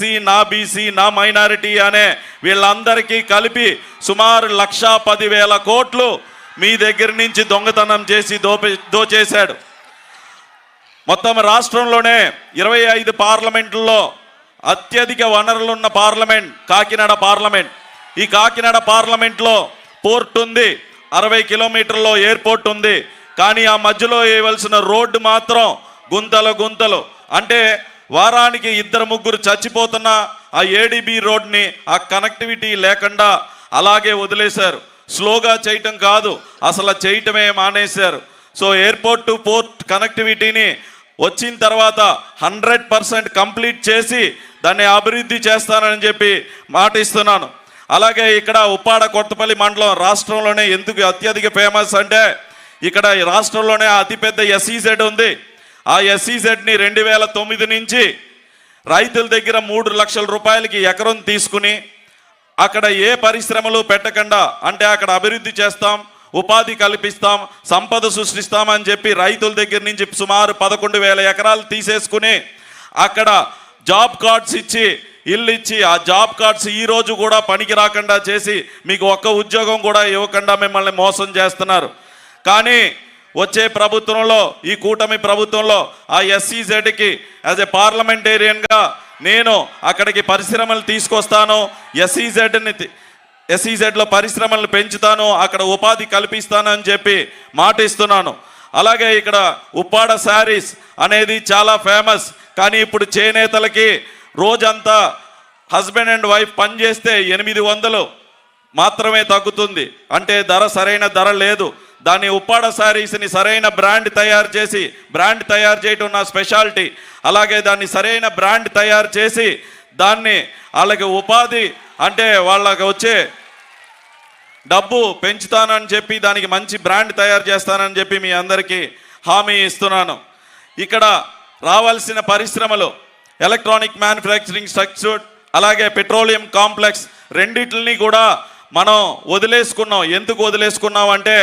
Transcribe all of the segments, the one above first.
SC నా BC నా minority అనే వీళ్ళందరికీ కలిపి సుమారు లక్షా పదివేల కోట్లు మీ దగ్గర నుంచి దొంగతనం చేసి దోపే దోచేశాడు. మొత్తం రాష్ట్రంలోనే ఇరవై ఐదు పార్లమెంట్లో అత్యధిక వనరులున్న పార్లమెంట్ కాకినాడ పార్లమెంట్. ఈ కాకినాడ పార్లమెంట్లో పోర్ట్ ఉంది అరవై కిలోమీటర్లో ఎయిర్పోర్ట్ ఉంది. కానీ ఆ మధ్యలో వేయవలసిన రోడ్డు మాత్రం గుంతలు గుంతలు. అంటే వారానికి ఇద్దరు ముగ్గురు చచ్చిపోతున్న ఆ ఏడీబీ రోడ్ని ఆ కనెక్టివిటీ లేకుండా అలాగే వదిలేశారు. స్లోగా చేయటం కాదు అసలు చేయటమే మానేశారు. సో ఎయిర్పోర్ట్ టు పోర్ట్ కనెక్టివిటీని వచ్చిన తర్వాత హండ్రెడ్ పర్సెంట్ కంప్లీట్ చేసి దాన్ని అభివృద్ధి చేస్తానని చెప్పి మాటిస్తున్నాను. అలాగే ఇక్కడ ఉప్పాడ కొత్తపల్లి మండలం రాష్ట్రంలోనే ఎందుకు అత్యధిక ఫేమస్ అంటే ఇక్కడ ఈ రాష్ట్రంలోనే అతిపెద్ద ఎస్ఈజెడ్ ఉంది. ఆ ఎస్ఈజెడ్ని రెండు వేల తొమ్మిది నుంచి రైతుల దగ్గర మూడు లక్షల రూపాయలకి ఎకరం తీసుకుని అక్కడ ఏ పరిశ్రమలు పెట్టకుండా అంటే అక్కడ అభివృద్ధి చేస్తాం ఉపాధి కల్పిస్తాం సంపద సృష్టిస్తామని చెప్పి రైతుల దగ్గర నుంచి సుమారు పదకొండు వేల ఎకరాలు తీసేసుకుని అక్కడ జాబ్ కార్డ్స్ ఇచ్చి ఇల్లు ఇచ్చి ఆ జాబ్ కార్డ్స్ ఈ రోజు కూడా పనికి రాకుండా చేసి మీకు ఒక్క ఉద్యోగం కూడా ఇవ్వకుండా మిమ్మల్ని మోసం చేస్తున్నారు. కానీ వచ్చే ప్రభుత్వంలో ఈ కూటమి ప్రభుత్వంలో ఆ ఎస్సీజెడ్కి యాజ్ ఎ పార్లమెంటేరియన్గా నేను అక్కడికి పరిశ్రమలు తీసుకొస్తాను ఎస్సీజెడ్ని ఎస్సీజెడ్లో పరిశ్రమలను పెంచుతాను అక్కడ ఉపాధి కల్పిస్తాను అని చెప్పి మాట ఇస్తున్నాను అలాగే ఇక్కడ ఉప్పాడ శారీస్ అనేది చాలా ఫేమస్. కానీ ఇప్పుడు చేనేతలకి రోజంతా హస్బెండ్ అండ్ వైఫ్ పనిచేస్తే ఎనిమిది వందలు మాత్రమే తగ్గుతుంది. అంటే ధర సరైన ధర లేదు. దాన్ని ఉప్పాడ శారీస్ని సరైన బ్రాండ్ తయారు చేసి బ్రాండ్ తయారు చేయటం నా స్పెషాలిటీ. అలాగే దాన్ని సరైన బ్రాండ్ తయారు చేసి దాన్ని వాళ్ళకి ఉపాధి అంటే వాళ్ళకి వచ్చే డబ్బు పెంచుతానని చెప్పి దానికి మంచి బ్రాండ్ తయారు చేస్తానని చెప్పి మీ అందరికీ హామీ ఇస్తున్నాను. ఇక్కడ రావాల్సిన పరిశ్రమలు ఎలక్ట్రానిక్ మ్యానుఫ్యాక్చరింగ్ స్ట్రక్చర్ అలాగే పెట్రోలియం కాంప్లెక్స్ రెండిటిని కూడా మనం వదిలేసుకున్నాం. ఎందుకు వదిలేసుకున్నాం అంటే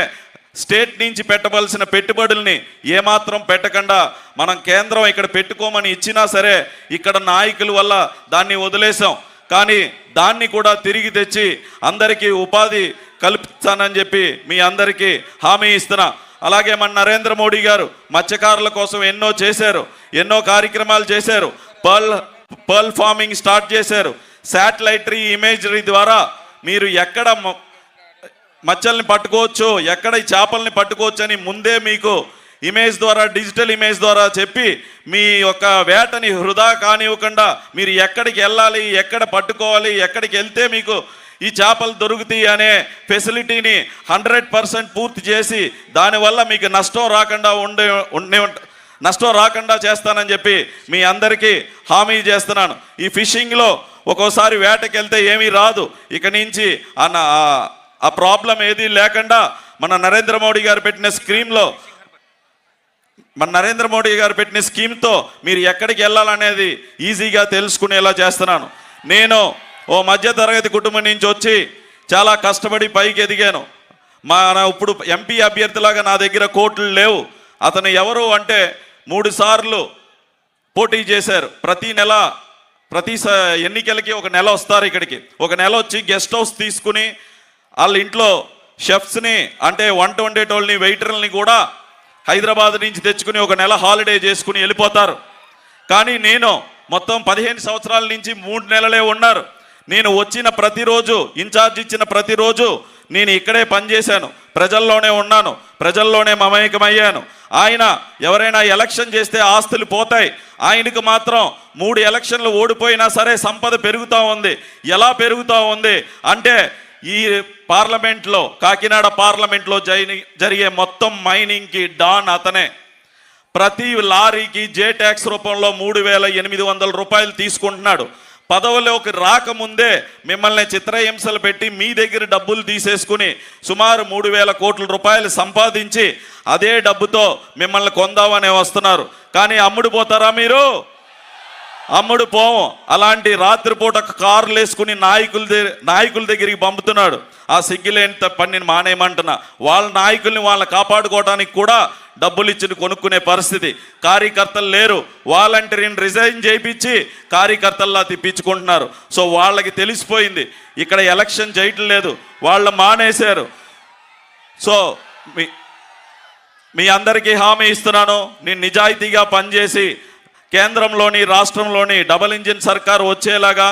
స్టేట్ నుంచి పెట్టవలసిన పెట్టుబడుల్ని ఏమాత్రం పెట్టకుండా మనం కేంద్రం ఇక్కడ పెట్టుకోమని ఇచ్చినా సరే ఇక్కడ నాయకుల వల్ల దాన్ని వదిలేసాం కానీ దాన్ని కూడా తిరిగి తెచ్చి అందరికీ ఉపాధి కల్పిస్తానని చెప్పి మీ అందరికీ హామీ ఇస్తున్నా. అలాగే మన నరేంద్ర మోడీ గారు మత్స్యకారుల కోసం ఎన్నో చేశారు ఎన్నో కార్యక్రమాలు చేశారు పర్ల్ పర్ల్ ఫార్మింగ్ స్టార్ట్ చేశారు. శాటిలైటరీ ఇమేజరీ ద్వారా మీరు ఎక్కడ మచ్చల్ని పట్టుకోవచ్చు ఎక్కడ ఈ చేపల్ని పట్టుకోవచ్చు అని ముందే మీకు ఇమేజ్ ద్వారా డిజిటల్ ఇమేజ్ ద్వారా చెప్పి మీ యొక్క వేటని హృదా కానివ్వకుండా మీరు ఎక్కడికి వెళ్ళాలి ఎక్కడ పట్టుకోవాలి ఎక్కడికి వెళ్తే మీకు ఈ చేపలు దొరుకుతాయి అనే ఫెసిలిటీని హండ్రెడ్ పర్సెంట్ పూర్తి చేసి దానివల్ల మీకు నష్టం రాకుండా ఉండే ఉండే నష్టం రాకుండా చేస్తానని చెప్పి మీ అందరికీ హామీ చేస్తున్నాను. ఈ ఫిషింగ్లో ఒక్కోసారి వేటకి వెళ్తే ఏమీ రాదు. ఇక నుంచి అన్న ఆ- ప్రాబ్లం ఏది లేకుండా మన నరేంద్ర మోడీ గారు పెట్టిన స్కీమ్లో మన నరేంద్ర మోడీ గారు పెట్టిన స్కీమ్తో మీరు ఎక్కడికి వెళ్ళాలనేది ఈజీగా తెలుసుకునేలా చేస్తున్నాను. నేను ఓ మధ్య తరగతి కుటుంబం నుంచి వచ్చి చాలా కష్టపడి పైకి ఎదిగాను. మా ఇప్పుడు ఎంపీ అభ్యర్థిలాగా నా దగ్గర కోట్లు లేవు. అతను ఎవరు అంటే మూడు సార్లు పోటీ చేశారు. ప్రతి నెల ప్రతి ఎన్నికలకి ఒక నెల వస్తారు ఇక్కడికి. ఒక నెల వచ్చి గెస్ట్ హౌస్ తీసుకుని వాళ్ళ ఇంట్లో షెఫ్స్ని అంటే వంట వండేటోళ్ళని వెయిటర్లని కూడా హైదరాబాద్ నుంచి తెచ్చుకుని ఒక నెల హాలిడే చేసుకుని వెళ్ళిపోతారు. కానీ నేను మొత్తం పదిహేను సంవత్సరాల నుంచి మూడు నెలలే ఉన్నారు. నేను వచ్చిన ప్రతిరోజు ఇన్ఛార్జ్ ఇచ్చిన ప్రతిరోజు నేను ఇక్కడే పనిచేశాను. ప్రజల్లోనే ఉన్నాను. ప్రజల్లోనే మమేకమయ్యాను. ఆయన ఎవరైనా ఎలక్షన్ చేస్తే ఆస్తులు పోతాయి. ఆయనకు మాత్రం మూడు ఎలక్షన్లు ఓడిపోయినా సరే సంపద పెరుగుతూ ఉంది. ఎలా పెరుగుతూ ఉంది? అంటే ఈ పార్లమెంట్లో కాకినాడ పార్లమెంట్లో జరిగే మొత్తం మైనింగ్కి డాన్ అతనే. ప్రతి లారీకి జే ట్యాక్స్ రూపంలో మూడు వేల ఎనిమిది వందల రూపాయలు తీసుకుంటున్నాడు. పదవిలోకి రాకముందే మిమ్మల్ని చిత్రహింసలు పెట్టి మీ దగ్గర డబ్బులు తీసేసుకుని సుమారు మూడు వేల కోట్ల రూపాయలు సంపాదించి అదే డబ్బుతో మిమ్మల్ని కొందామనే వస్తున్నారు. కానీ అమ్ముడు పోతారా మీరు? అమ్ముడు పోము. అలాంటి రాత్రిపూట కార్లు వేసుకుని నాయకుల దగ్గర నాయకుల దగ్గరికి పంపుతున్నాడు. ఆ సిగ్గులేని త- పనిని మానేయమంటున్నా. వాళ్ళ నాయకుల్ని వాళ్ళని కాపాడుకోవడానికి కూడా డబ్బులు ఇచ్చి కొనుక్కునే పరిస్థితి. కార్యకర్తలు లేరు. వాలంటీర్ని రిజైన్ చేయించి కార్యకర్తల్లా తిప్పించుకుంటున్నారు. సో వాళ్ళకి తెలిసిపోయింది. ఇక్కడ ఎలక్షన్ చేయటం లేదు. వాళ్ళు మానేశారు. సో మీ మీ అందరికీ హామీ ఇస్తున్నాను. నేను నిజాయితీగా పనిచేసి కేంద్రంలోని రాష్ట్రంలోని డబల్ ఇంజిన్ సర్కార్ వచ్చేలాగా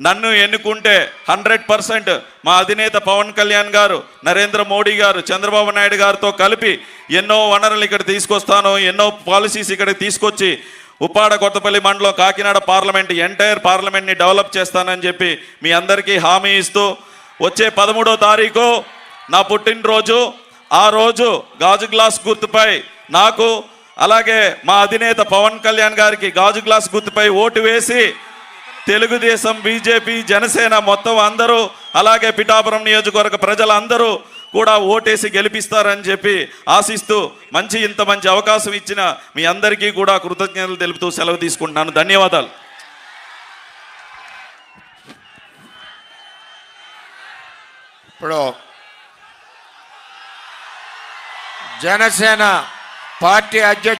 నన్ను ఎన్నుకుంటే హండ్రెడ్ పర్సెంట్ మా అధినేత పవన్ కళ్యాణ్ గారు నరేంద్ర మోడీ గారు చంద్రబాబు నాయుడు గారితో కలిపి ఎన్నో వనరులు ఇక్కడ తీసుకొస్తాను ఎన్నో పాలసీస్ ఇక్కడ తీసుకొచ్చి ఉప్పాడ కొత్తపల్లి మండలం కాకినాడ పార్లమెంట్ ఎంటైర్ పార్లమెంట్ని డెవలప్ చేస్తానని చెప్పి మీ అందరికీ హామీ ఇస్తూ వచ్చే పదమూడో తారీఖు నా పుట్టినరోజు. ఆ రోజు గాజు గ్లాస్ గుర్తుపై నాకు అలాగే మా అధినేత పవన్ కళ్యాణ్ గారికి గాజు గ్లాస్ గుర్తుపై ఓటు వేసి తెలుగుదేశం బీజేపీ జనసేన మొత్తం అందరూ అలాగే పిఠాపురం నియోజకవర్గ ప్రజలందరూ కూడా ఓటేసి గెలిపిస్తారని చెప్పి ఆశిస్తూ మంచి ఇంత మంచి అవకాశం ఇచ్చిన మీ అందరికీ కూడా కృతజ్ఞతలు తెలుపుతూ సెలవు తీసుకుంటున్నాను. ధన్యవాదాలు. ఇప్పుడు జనసేన పార్టీ అధ్యక్ష